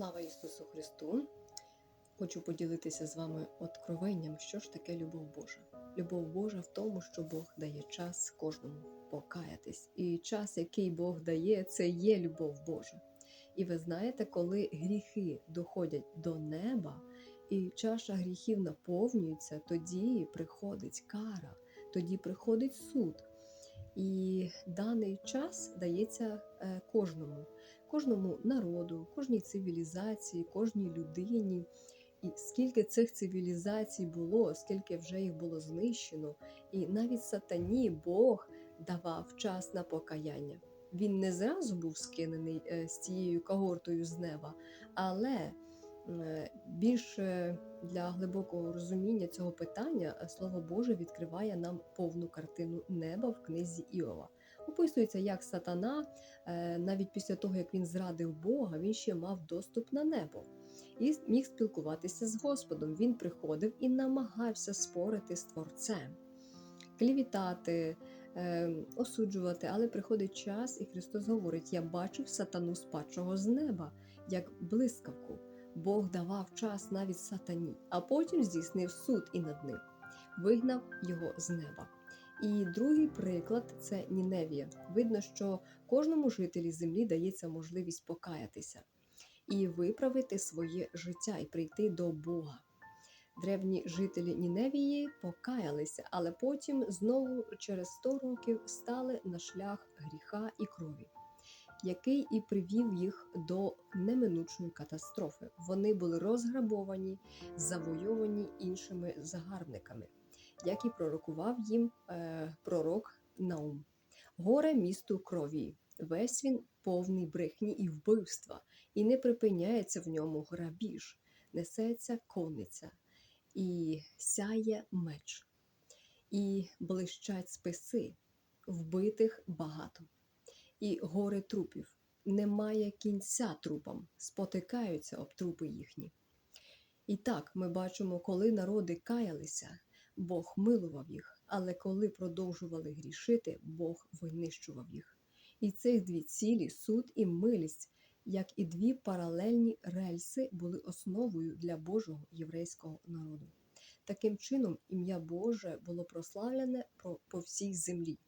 Слава Ісусу Христу! Хочу поділитися з вами откровенням, що ж таке любов Божа. Любов Божа в тому, що Бог дає час кожному покаятись. І час, який Бог дає, це є любов Божа. І ви знаєте, коли гріхи доходять до неба, і чаша гріхів наповнюється, тоді приходить кара, тоді приходить суд. І даний час дається е, кожному, кожному народу, кожній цивілізації, кожній людині. І скільки цих цивілізацій було, скільки вже їх було знищено, і навіть сатані Бог давав час на покаяння. Він не зразу був скинений е, з цією когортою з неба, але більше для глибокого розуміння цього питання е, Слово Боже відкриває нам повну картину неба в книзі Іова. Описується, як сатана, е, навіть після того, як він зрадив Бога, він ще мав доступ на небо і міг спілкуватися з Господом. Він приходив і намагався спорити з Творцем, клівітати, е, осуджувати, але приходить час, і Христос говорить: Я бачив сатану спадшого з неба, як блискавку. Бог давав час навіть сатані, а потім здійснив суд і над ним, вигнав його з неба. І другий приклад це Ніневія. Видно, що кожному жителі землі дається можливість покаятися і виправити своє життя і прийти до Бога. Древні жителі Ніневії покаялися, але потім знову через 100 років стали на шлях гріха і крові, який і привів їх до неминучої катастрофи. Вони були розграбовані, завойовані іншими загарбниками, як і пророкував їм е, пророк Наум. Горе місту крові. Весь він повний брехні і вбивства, і не припиняється в ньому грабіж, несеться конниця, і сяє меч, і блищать списи, вбитих багато, і гори трупів. Немає кінця трупам, спотикаються об трупи їхні. І так ми бачимо, коли народи каялися, Бог милував їх, але коли продовжували грішити, Бог винищував їх. І цих дві цілі суд і милість, як і дві паралельні рельси, були основою для Божого єврейського народу. Таким чином, ім'я Боже було прославлене по всій землі.